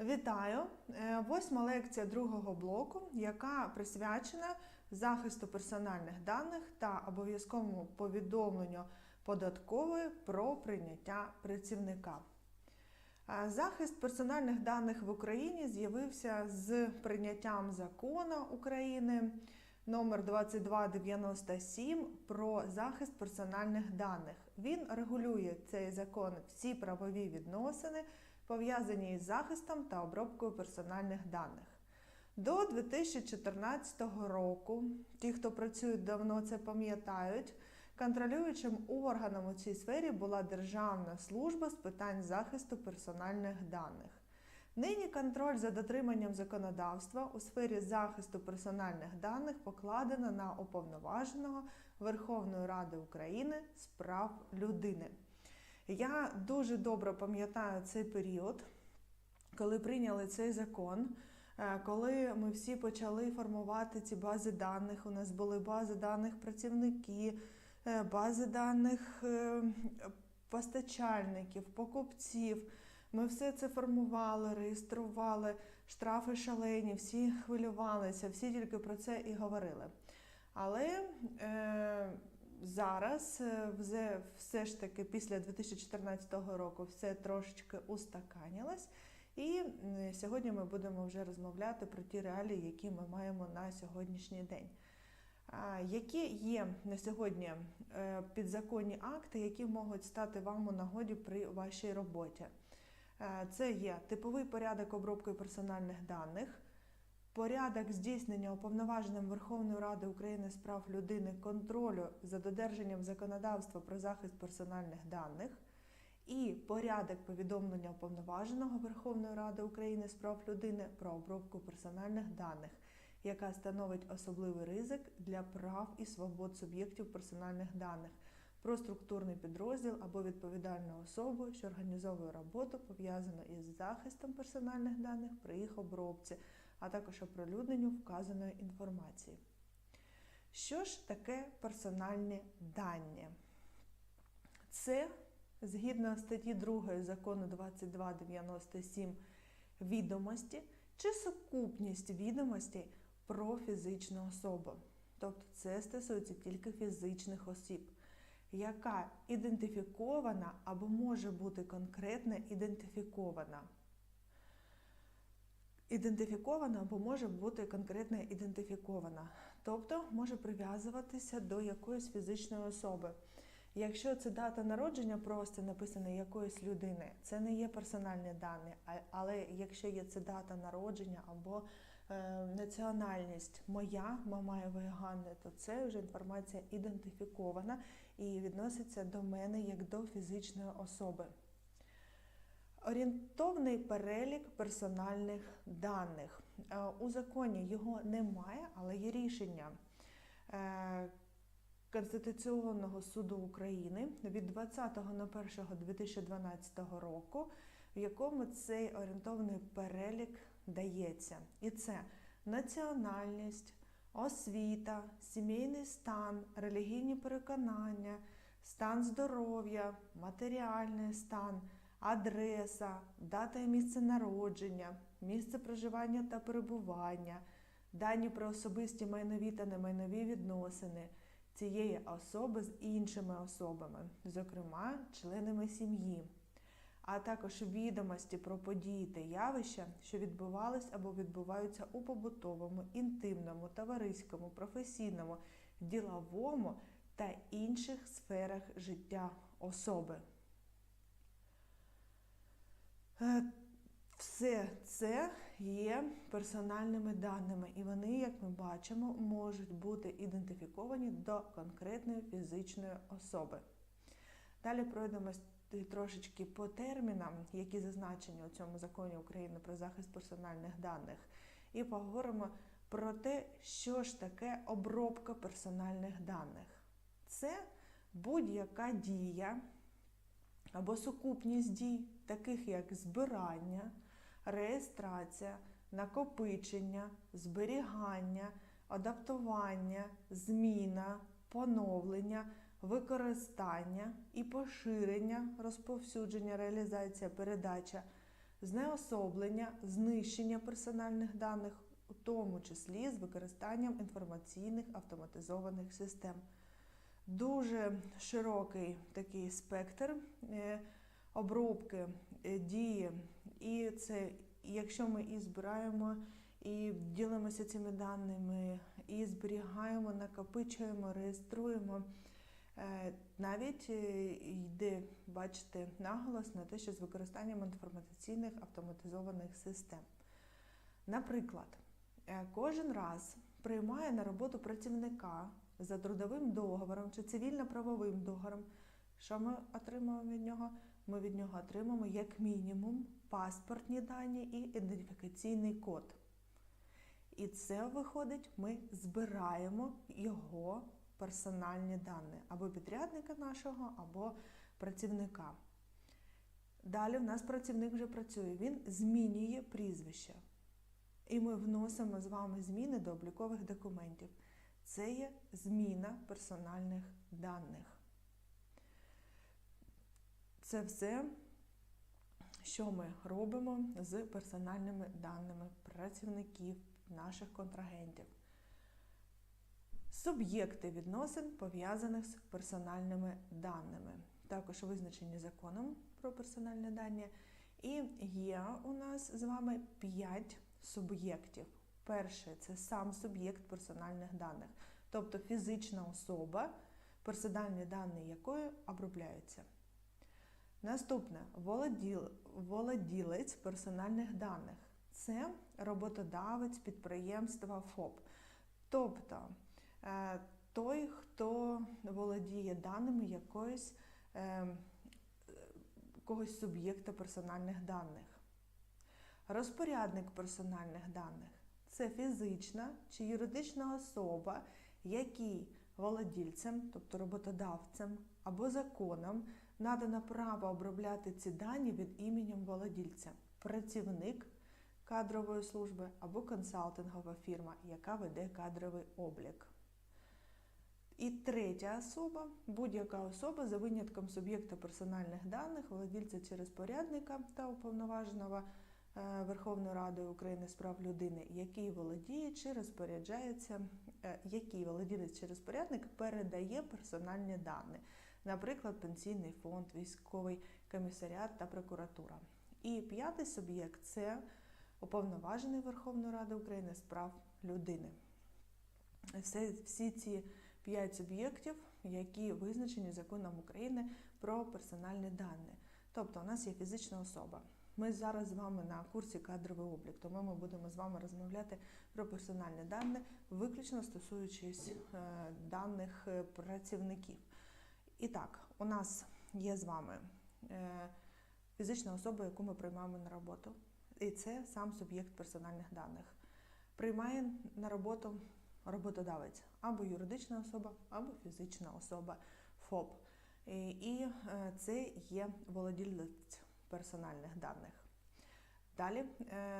Вітаю! Е, Восьма лекція другого блоку, яка присвячена захисту персональних даних та обов'язковому повідомленню податкової про прийняття працівника. Е, Захист персональних даних в Україні з'явився з прийняттям закону України номер 2297 про захист персональних даних. Він регулює цей закон всі правові відносини, пов'язані із захистом та обробкою персональних даних. До 2014 року, ті, хто працюють давно, це пам'ятають, контролюючим органом у цій сфері була Державна служба з питань захисту персональних даних. Нині контроль за дотриманням законодавства у сфері захисту персональних даних покладено на уповноваженого Верховної Ради України з прав людини. Я дуже добре пам'ятаю цей період, коли прийняли цей закон, е, коли ми всі почали формувати ці бази даних. У нас були бази даних працівників, е, бази даних е, постачальників, покупців. Ми все це формували, реєстрували, штрафи шалені, всі хвилювалися, всі тільки про це і говорили. Але зараз е, вже, все ж таки після 2014 року все трошечки устаканилось. І сьогодні ми будемо вже розмовляти про ті реалії, які ми маємо на сьогоднішній день. Які є на сьогодні е, підзаконні акти, які можуть стати вам у нагоді при вашій роботі? Е, Це є типовий порядок обробки персональних даних, порядок здійснення уповноваженим Верховної Ради України з прав людини контролю за додержанням законодавства про захист персональних даних, і порядок повідомлення уповноваженого Верховної Ради України з прав людини про обробку персональних даних, яка становить особливий ризик для прав і свобод суб'єктів персональних даних про структурний підрозділ або відповідальну особу, що організовує роботу, пов'язану із захистом персональних даних при їх обробці, а також оприлюдненню вказаної інформації. Що ж таке персональні дані? Це згідно статті 2 закону 2297 відомості чи сукупність відомостей про фізичну особу. Тобто це стосується тільки фізичних осіб яка ідентифікована або може бути конкретно ідентифікована. Ідентифікована або може бути конкретно ідентифікована, тобто може прив'язуватися до якоїсь фізичної особи. Якщо це дата народження просто написана якоїсь людини, це не є персональні дані, але якщо є це дата народження або е, національність моя, Мамаєвої Ганни, то це вже інформація ідентифікована і відноситься до мене як до фізичної особи. Орієнтовний перелік персональних даних. Е, У законі його немає, але є рішення е, Конституційного суду України від 20.01.2012 року, в якому цей орієнтовний перелік дається. І це національність, освіта, сімейний стан, релігійні переконання, стан здоров'я, матеріальний стан, адреса, дата і місце народження, місце проживання та перебування, дані про особисті майнові та немайнові відносини цієї особи з іншими особами, зокрема членами сім'ї, а також відомості про події та явища, що відбувались або відбуваються у побутовому, інтимному, товариському, професійному, діловому та інших сферах життя особи. Е, Все це є персональними даними, і вони, як ми бачимо, можуть бути ідентифіковані до конкретної фізичної особи. Далі пройдемось трошечки по термінам, які зазначені у цьому законі України про захист персональних даних, і поговоримо про те, що ж таке обробка персональних даних. Це будь-яка дія або сукупність дій, таких як збирання, реєстрація, накопичення, зберігання, адаптування, зміна, поновлення, використання і поширення, розповсюдження, реалізація, передача знеособлення, знищення персональних даних, у тому числі з використанням інформаційних автоматизованих систем. Дуже широкий такий спектр е, обробки е, дії, і це якщо ми і збираємо, і ділимося цими даними, і зберігаємо, накопичуємо, реєструємо. Е, Навіть е, йде, бачите, наголос на те, що з використанням інформаційних автоматизованих систем. Наприклад, кожен раз приймає на роботу працівника за трудовим договором чи цивільно-правовим договором. Що ми отримуємо від нього? Ми від нього отримаємо як мінімум паспортні дані і ідентифікаційний код. І це виходить, ми збираємо його персональні дані або підрядника нашого, або працівника. Далі в нас працівник вже працює, він змінює прізвище. І ми вносимо з вами зміни до облікових документів. Це є зміна персональних даних. Це все, що ми робимо з персональними даними працівників, наших контрагентів. Суб'єкти відносин пов'язаних з персональними даними, також визначені законом про персональні дані. І є у нас з вами 5 суб'єктів. Перше це сам суб'єкт персональних даних, тобто фізична особа, персональні дані якої обробляються. Наступне володіл, володілець персональних даних. Це роботодавець підприємства ФОП. Тобто е, той, хто володіє даними якоїсь е, когось суб'єкта персональних даних. Розпорядник персональних даних це фізична чи юридична особа, який володільцем, тобто роботодавцем або законом надано право обробляти ці дані від іменем володільця, працівник кадрової служби або консалтингова фірма, яка веде кадровий облік. І третя особа будь-яка особа за винятком суб'єкта персональних даних, володільця чи розпорядника та уповноваженого е, Верховної Ради України з прав людини, який володіє чи розпоряджається, е, який володілець чи розпорядник передає персональні дані, наприклад, пенсійний фонд, військовий комісаріат та прокуратура. І п'ятий суб'єкт це уповноважений Верховної Ради України з прав людини. Все, всі ці п'ять суб'єктів, які визначені законом України про персональні дані. Тобто, у нас є фізична особа. Ми зараз з вами на курсі кадровий облік, тому ми будемо з вами розмовляти про персональні дані, виключно стосуючись е, даних працівників. І так, у нас є з вами е, фізична особа, яку ми приймаємо на роботу. І це сам суб'єкт персональних даних. Приймає на роботу роботодавець або юридична особа, або фізична особа ФОП. І, і це є володілець персональних даних. Далі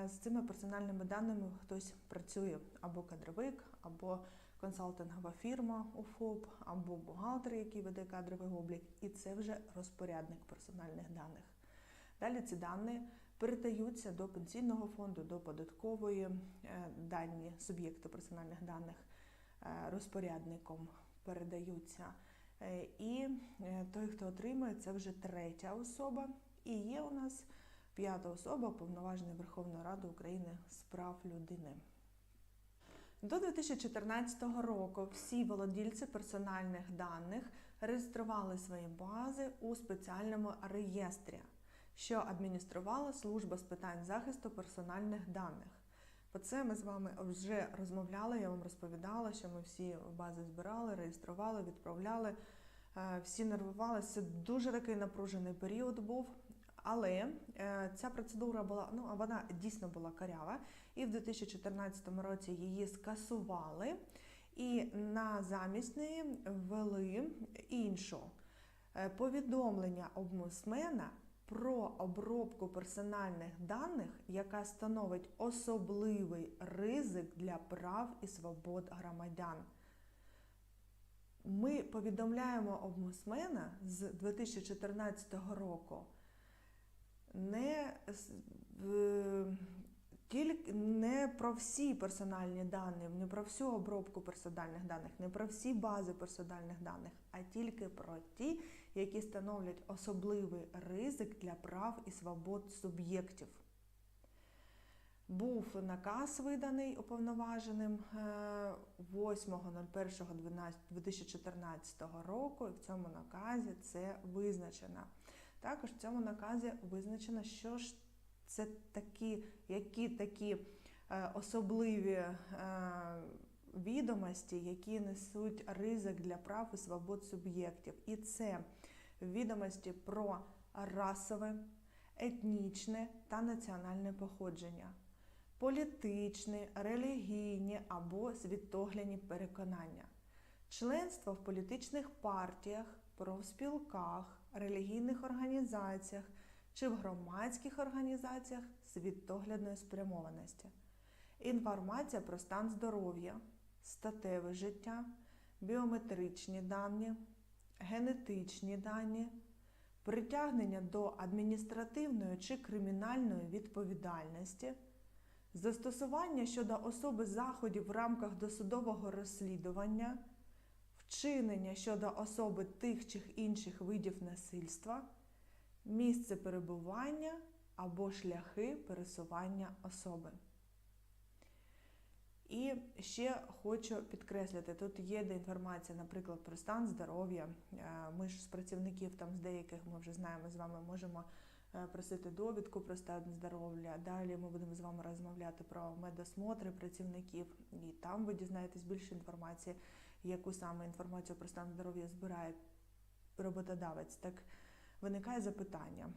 з цими персональними даними хтось працює або кадровик, або консалтингова фірма у ФОП, або бухгалтер, який веде кадровий облік, і це вже розпорядник персональних даних. Далі ці дані передаються до пенсійного фонду, до податкової дані суб'єкту персональних даних розпорядником передаються. І той, хто отримує, це вже третя особа. І є у нас п'ята особа, уповноважена Верховної Ради України з прав людини. До 2014 року всі володільці персональних даних реєстрували свої бази у спеціальному реєстрі, що адмініструвала служба з питань захисту персональних даних. Про це ми з вами вже розмовляли, я вам розповідала, що ми всі бази збирали, реєстрували, відправляли, всі нервувалися. Дуже такий напружений період був. Але ця процедура була, ну вона дійсно була карява, і в 2014 році її скасували, і на замість неї ввели іншу повідомлення обмусмена про обробку персональних даних, яка становить особливий ризик для прав і свобод громадян. Ми повідомляємо обмусмена з 2014 року не е, тільки не про всі персональні дані, не про всю обробку персональних даних, не про всі бази персональних даних, а тільки про ті, які становлять особливий ризик для прав і свобод суб'єктів. Був наказ виданий уповноваженим е, 8.01.2014 року, і в цьому наказі це визначено. Також в цьому наказі визначено, що ж це такі, які такі е, особливі е, відомості, які несуть ризик для прав і свобод суб'єктів. І це відомості про расове, етнічне та національне походження, політичні, релігійні або світогляні переконання, членство в політичних партіях, профспілках, релігійних організаціях чи в громадських організаціях світоглядної спрямованості, інформація про стан здоров'я, статеве життя, біометричні дані, генетичні дані, притягнення до адміністративної чи кримінальної відповідальності, застосування щодо особи заходів в рамках досудового розслідування, вчинення щодо особи тих чи інших видів насильства, місце перебування або шляхи пересування особи. І ще хочу підкреслити, тут є де інформація, наприклад, про стан здоров'я. Е, Ми ж з працівників там з деяких ми вже знаємо з вами, можемо е, просити довідку про стан здоров'я. Далі ми будемо з вами розмовляти про медосмотри працівників, і там ви дізнаєтесь більше інформації, яку саме інформацію про стан здоров'я збирає роботодавець. Так виникає запитання.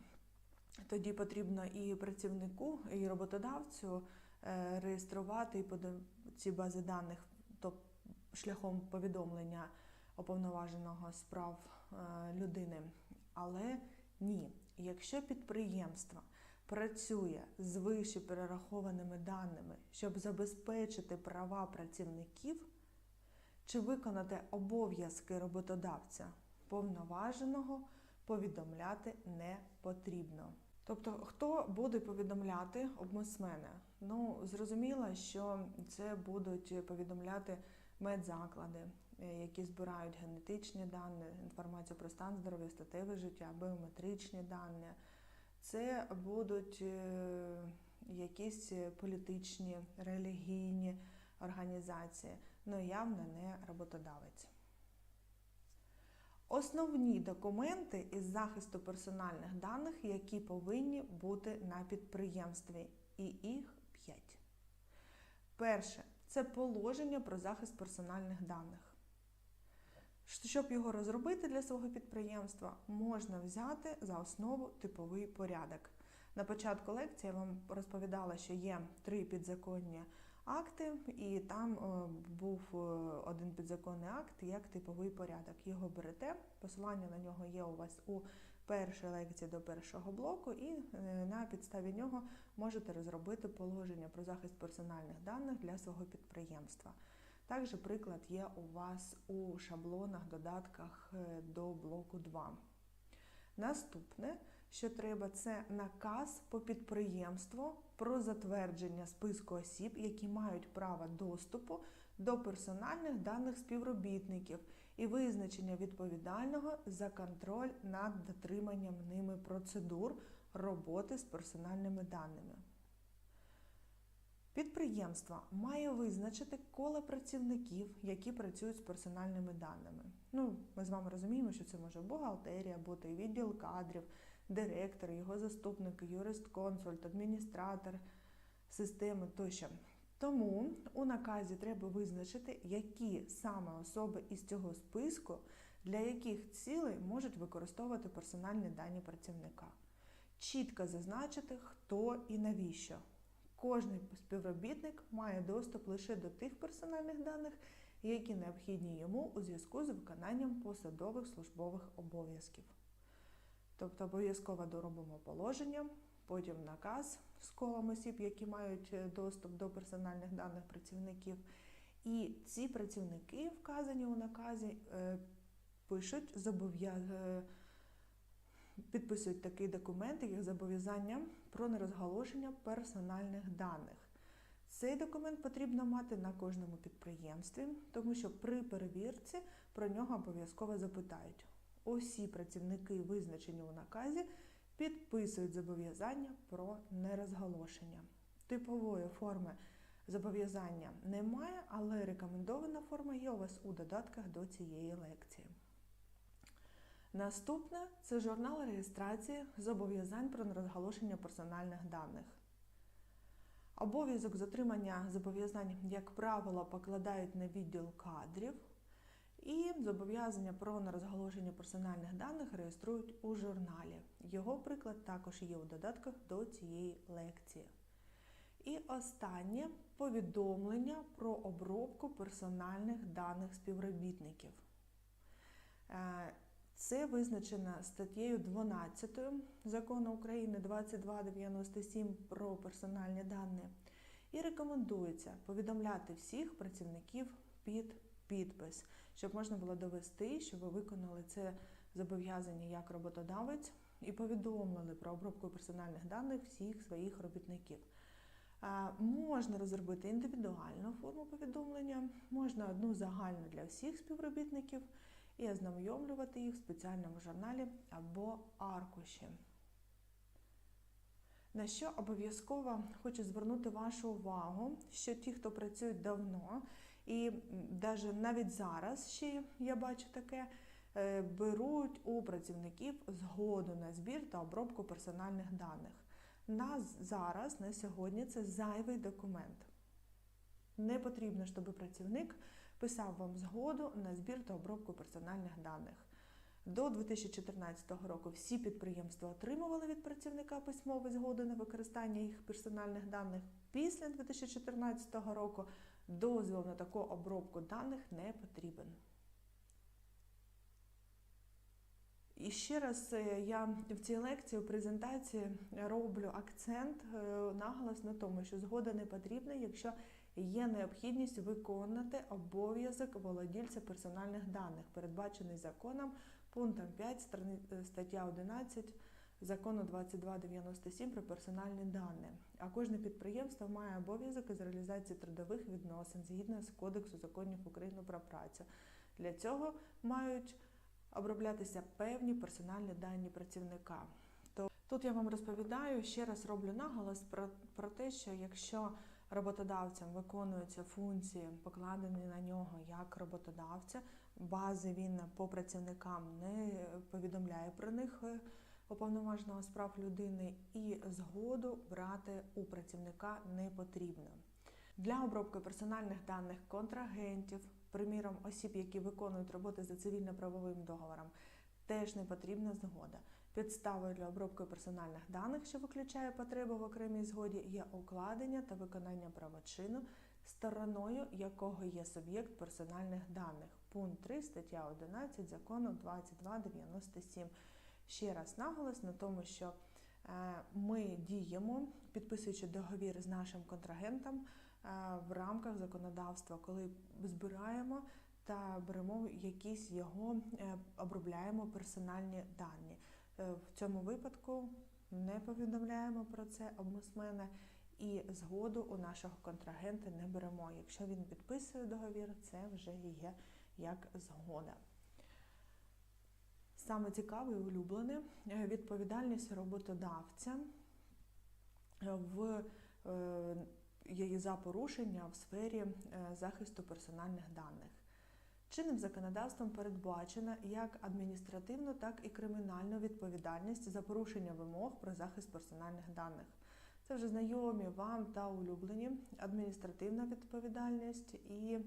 Тоді потрібно і працівнику, і роботодавцю е, реєструвати ці бази даних, тобто шляхом повідомлення уповноваженого з прав е, людини. Але ні, якщо підприємство працює з вище перерахованими даними, щоб забезпечити права працівників чи виконати обов'язки роботодавця повноваженого, повідомляти не потрібно. Тобто, хто буде повідомляти омбудсмена? Ну, зрозуміло, що це будуть повідомляти медзаклади, е, які збирають генетичні дані, інформацію про стан здоров'я, статеве життя, біометричні дані. Це будуть е, якісь політичні, релігійні організації, ну явно не роботодавець. Основні документи із захисту персональних даних, які повинні бути на підприємстві, і їх 5. Перше це положення про захист персональних даних. Щоб його розробити для свого підприємства, можна взяти за основу типовий порядок. На початку лекції я вам розповідала, що є три підзаконні акти, і там е, був е, один підзаконний акт як типовий порядок. Його берете, посилання на нього є у вас у першій лекції до першого блоку, і е, на підставі нього можете розробити положення про захист персональних даних для свого підприємства. Також приклад є у вас у шаблонах, додатках до блоку 2. Наступне, що треба, це наказ по підприємству про затвердження списку осіб, які мають право доступу до персональних даних співробітників і визначення відповідального за контроль над дотриманням ними процедур роботи з персональними даними. Підприємство має визначити коло працівників, які працюють з персональними даними. Ну, ми з вами розуміємо, що це може бухгалтерія бути, відділ кадрів, директор, його заступник, юрист-консульт, адміністратор системи тощо. Тому у наказі треба визначити, які саме особи із цього списку для яких цілей можуть використовувати персональні дані працівника. Чітко зазначити, хто і навіщо. Кожний співробітник має доступ лише до тих персональних даних, які необхідні йому у зв'язку з виконанням посадових службових обов'язків. Тобто обов'язково доробимо положення, потім наказ з колом осіб, які мають е, доступ до персональних даних працівників. І ці працівники, вказані у наказі, е, пишуть зобов'яз... е, підписують такий документ, як зобов'язання про нерозголошення персональних даних. Цей документ потрібно мати на кожному підприємстві, тому що при перевірці про нього обов'язково запитають. Усі працівники, визначені у наказі, підписують зобов'язання про нерозголошення. Типової форми зобов'язання немає, але рекомендована форма є у вас у додатках до цієї лекції. Наступне це журнал реєстрації зобов'язань про нерозголошення персональних даних. Обов'язок затримання зобов'язань, як правило, покладають на відділ кадрів, і зобов'язання про нерозголошення персональних даних реєструють у журналі. Його приклад також є у додатках до цієї лекції. І останнє повідомлення про обробку персональних даних співробітників. Е, Це визначено статтєю 12 закону України 2297 про персональні дані. І рекомендується повідомляти всіх працівників під підпис, щоб можна було довести, що ви виконали це зобов'язання як роботодавець і повідомили про обробку персональних даних всіх своїх робітників. Можна розробити індивідуальну форму повідомлення, можна одну загальну для всіх співробітників і ознайомлювати їх в спеціальному журналі або аркуші. На що обов'язково хочу звернути вашу увагу, що ті, хто працюють давно, і навіть зараз ще я бачу таке, е, беруть у працівників згоду на збір та обробку персональних даних. На зараз, на сьогодні, це зайвий документ. Не потрібно, щоб працівник писав вам згоду на збір та обробку персональних даних. До 2014 року всі підприємства отримували від працівника письмові згоди на використання їх персональних даних. Після 2014 року дозвіл на таку обробку даних не потрібен. І ще раз е, я в цій лекції у презентації роблю акцент, е, наголос на тому, що згода не потрібна, якщо є необхідність виконати обов'язок володільця персональних даних, передбачений законом пунктом 5 стаття 11 закону 2297 про персональні дані. А кожне підприємство має обов'язок із реалізації трудових відносин згідно з Кодексу законів України про працю. Для цього мають оброблятися певні персональні дані працівника. То тут я вам розповідаю, ще раз роблю наголос про, про те, що якщо роботодавцям виконуються функції, покладені на нього як роботодавця, бази він по працівникам не повідомляє про них уповноваженого справ людини, і згоду брати у працівника не потрібно. Для обробки персональних даних контрагентів, приміром осіб, які виконують роботи за цивільно-правовим договором, теж не потрібна згода. Підставою для обробки персональних даних, що виключає потребу в окремій згоді, є укладення та виконання правочину, стороною якого є суб'єкт персональних даних. Пункт 3 стаття 11 закону 2297. Ще раз наголос на тому, що е, ми діємо, підписуючи договір з нашим контрагентом е, в рамках законодавства, коли збираємо та беремо якісь його, е, обробляємо персональні дані. В цьому випадку не повідомляємо про це обмусмена і згоду у нашого контрагента не беремо. Якщо він підписує договір, це вже є як згода. Саме цікаве і улюблене відповідальність роботодавця в її за порушення в сфері захисту персональних даних. Чинним законодавством передбачена як адміністративну, так і кримінальну відповідальність за порушення вимог про захист персональних даних. Це вже знайомі вам та улюблені адміністративна відповідальність і,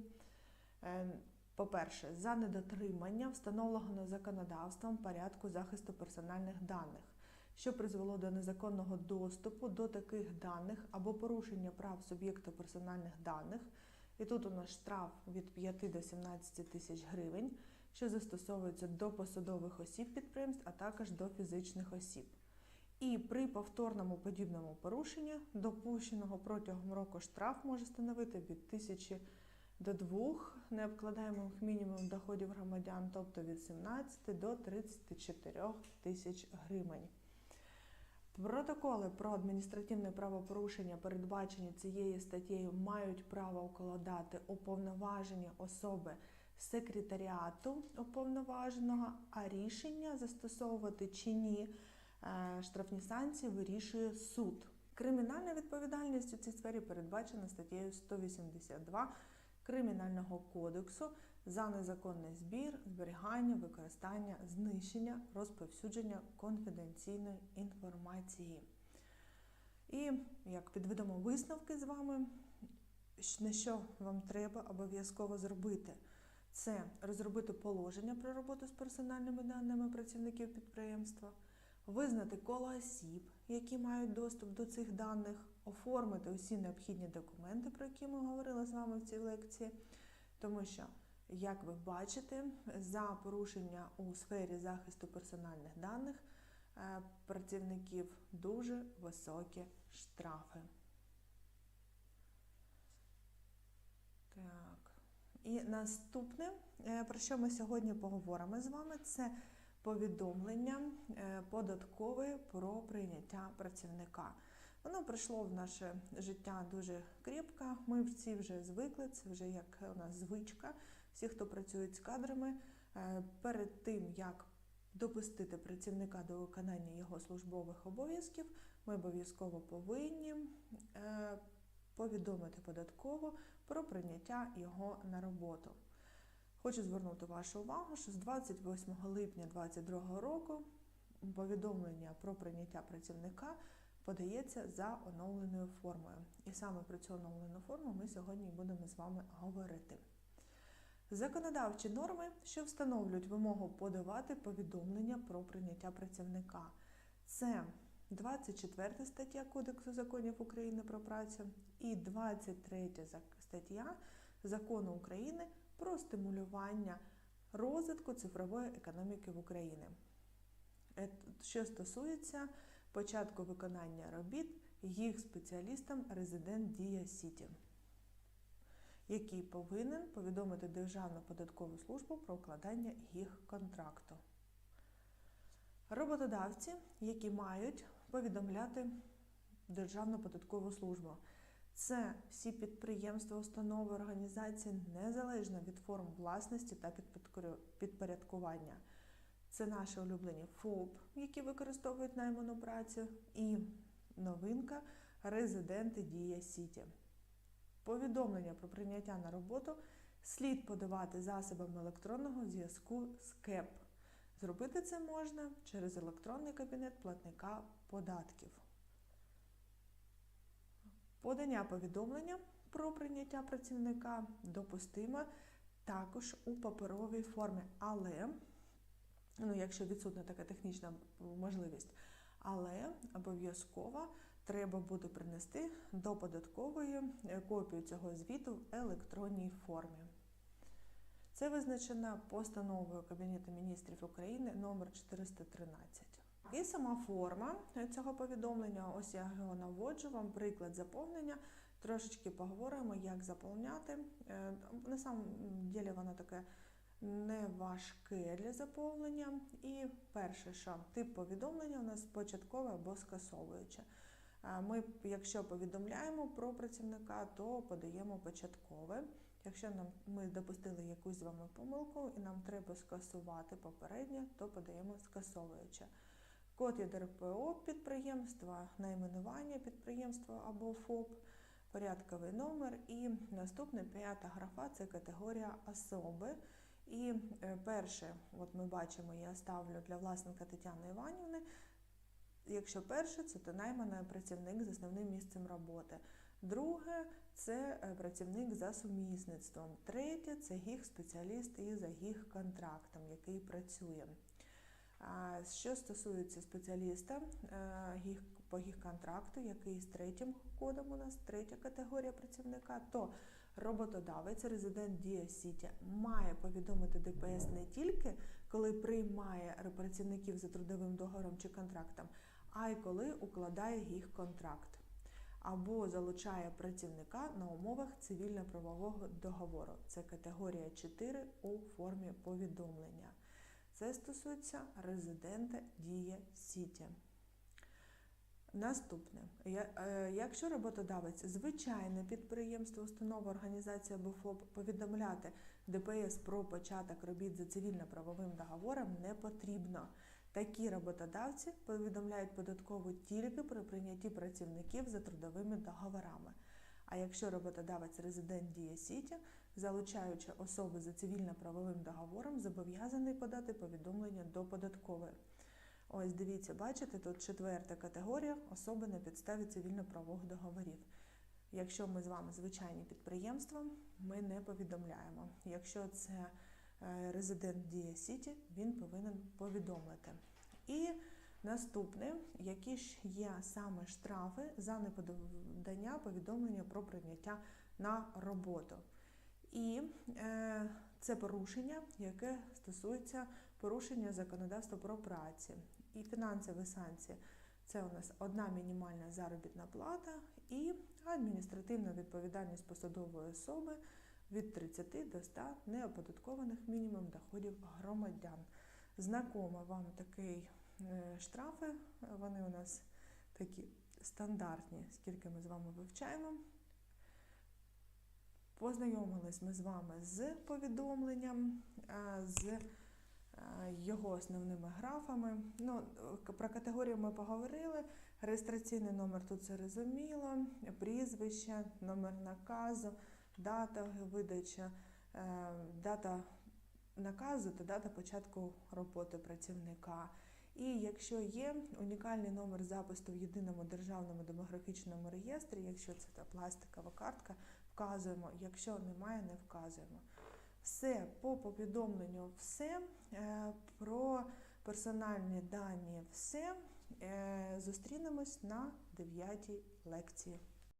по-перше, за недотримання встановленого законодавством порядку захисту персональних даних, що призвело до незаконного доступу до таких даних або порушення прав суб'єкта персональних даних. І тут у нас штраф від 5 до 17 тисяч гривень, що застосовується до посадових осіб підприємств, а також до фізичних осіб. І при повторному подібному порушенні, допущеного протягом року штраф може становити від 1000 до двох необкладаємих мінімум доходів громадян, тобто від 17 до 34 тисяч гривень. Протоколи про адміністративне правопорушення, передбачені цією статтєю, мають право укладати уповноважені особи секретаріату уповноваженого, а рішення застосовувати чи ні е, штрафні санкції вирішує суд. Кримінальна відповідальність у цій сфері передбачена статтею 182 Кримінального кодексу за незаконний збір, зберігання, використання, знищення, розповсюдження конфіденційної інформації. І як підведемо висновки з вами, на що вам треба обов'язково зробити? Це розробити положення про роботу з персональними даними працівників підприємства, визнати коло осіб, які мають доступ до цих даних, оформити усі необхідні документи, про які ми говорили з вами в цій лекції, тому що, як ви бачите, за порушення у сфері захисту персональних даних е, працівників дуже високі штрафи. Так. І наступне, е, про що ми сьогодні поговоримо з вами, це повідомлення е, податкове про прийняття працівника. Воно прийшло в наше життя дуже крепко. Ми всі вже звикли, це вже як у нас звичка. Всі, хто працюють з кадрами, е, перед тим як допустити працівника до виконання його службових обов'язків, ми обов'язково повинні е, повідомити податково про прийняття його на роботу. Хочу звернути вашу увагу, що з 28 липня 2022 року повідомлення про прийняття працівника подається за оновленою формою. І саме про цю оновлену форму ми сьогодні будемо з вами говорити. Законодавчі норми, що встановлюють вимогу подавати повідомлення про прийняття працівника. Це 24 стаття Кодексу законів України про працю і 23 стаття Закону України про стимулювання розвитку цифрової економіки в Україні. Що стосується початку виконання робіт їх спеціалістам резидент Дія Сіті, який повинен повідомити Державну податкову службу про укладання їх контракту. Роботодавці, які мають повідомляти Державну податкову службу. Це всі підприємства, установи, організації незалежно від форм власності та підпорядкування. Це наші улюблені ФОП, які використовують найману працю, і новинка резиденти Дія Сіті. Повідомлення про прийняття на роботу слід подавати засобами електронного зв'язку з КЕП. Зробити це можна через електронний кабінет платника податків. Подання повідомлення про прийняття працівника допустиме також у паперовій формі, але, ну, якщо відсутня така технічна можливість, але обов'язково треба буде принести до податкової копію цього звіту в електронній формі. Це визначено постановою Кабінету міністрів України номер 413. І сама форма цього повідомлення, ось я його наводжу, вам приклад заповнення. Трошечки поговоримо, як заповняти. Е, на самом ділі воно таке не важке для заповнення. І перше, що тип повідомлення у нас початкове або скасовуюче. Ми, якщо повідомляємо про працівника, то подаємо початкове. Якщо нам ми допустили якусь з вами помилку і нам треба скасувати попереднє, то подаємо скасовуюче. Код ЄДРПО підприємства, найменування підприємства або ФОП, порядковий номер. І наступна п'ята графа це категорія особи. І е, перше, от ми бачимо, я ставлю для власника Тетяни Іванівни. Якщо перше, це то найманий працівник з основним місцем роботи. Друге це е, працівник за сумісництвом. Третє це гіг спеціаліст і за гіг контрактом, який працює. Що стосується спеціаліста е, по гіг-контракту, який з третім кодом у нас третя категорія працівника, то роботодавець, резидент Дія Сіті, має повідомити ДПС не тільки коли приймає працівників за трудовим договором чи контрактом, а й коли укладає їх контракт. або залучає працівника на умовах цивільно-правового договору. Це категорія 4 у формі повідомлення. Це стосується резидента Дія Сіті. Наступне, е, якщо роботодавець звичайне підприємство, установа, організація або ФОП повідомляти ДПС про початок робіт за цивільно-правовим договором не потрібно. Такі роботодавці повідомляють податкову тільки при прийнятті працівників за трудовими договорами. А якщо роботодавець резидент Дія Сіті, залучаючи особи за цивільно-правовим договором, зобов'язаний подати повідомлення до податкової. Ось дивіться, бачите, тут четверта категорія особи на підставі цивільно-правових договорів. Якщо ми з вами звичайні підприємства, ми не повідомляємо. Якщо це е, резидент Дія Сіті, він повинен повідомити. І наступне, які ж є саме штрафи за неподання повідомлення про прийняття на роботу. І е, це порушення, яке стосується порушення законодавства про працю. І фінансові санкції це у нас одна мінімальна заробітна плата і адміністративна відповідальність посадової особи від 30 до 100 неоподаткованих мінімум доходів громадян. Знакомо вам такий е, штрафи, вони у нас такі стандартні, скільки ми з вами вивчаємо. Познайомились ми з вами з повідомленням, з його основними графами. Ну, про категорію ми поговорили. Реєстраційний номер тут зрозуміло, прізвище, номер наказу, дата видачі, е, дата наказу та дата початку роботи працівника. І якщо є унікальний номер запису в єдиному державному демографічному реєстрі, якщо це та пластикова картка, вказуємо. Якщо немає, не вказуємо. Все по повідомленню, все Е, про персональні дані, все. Е, Зустрінемось на 9 лекції.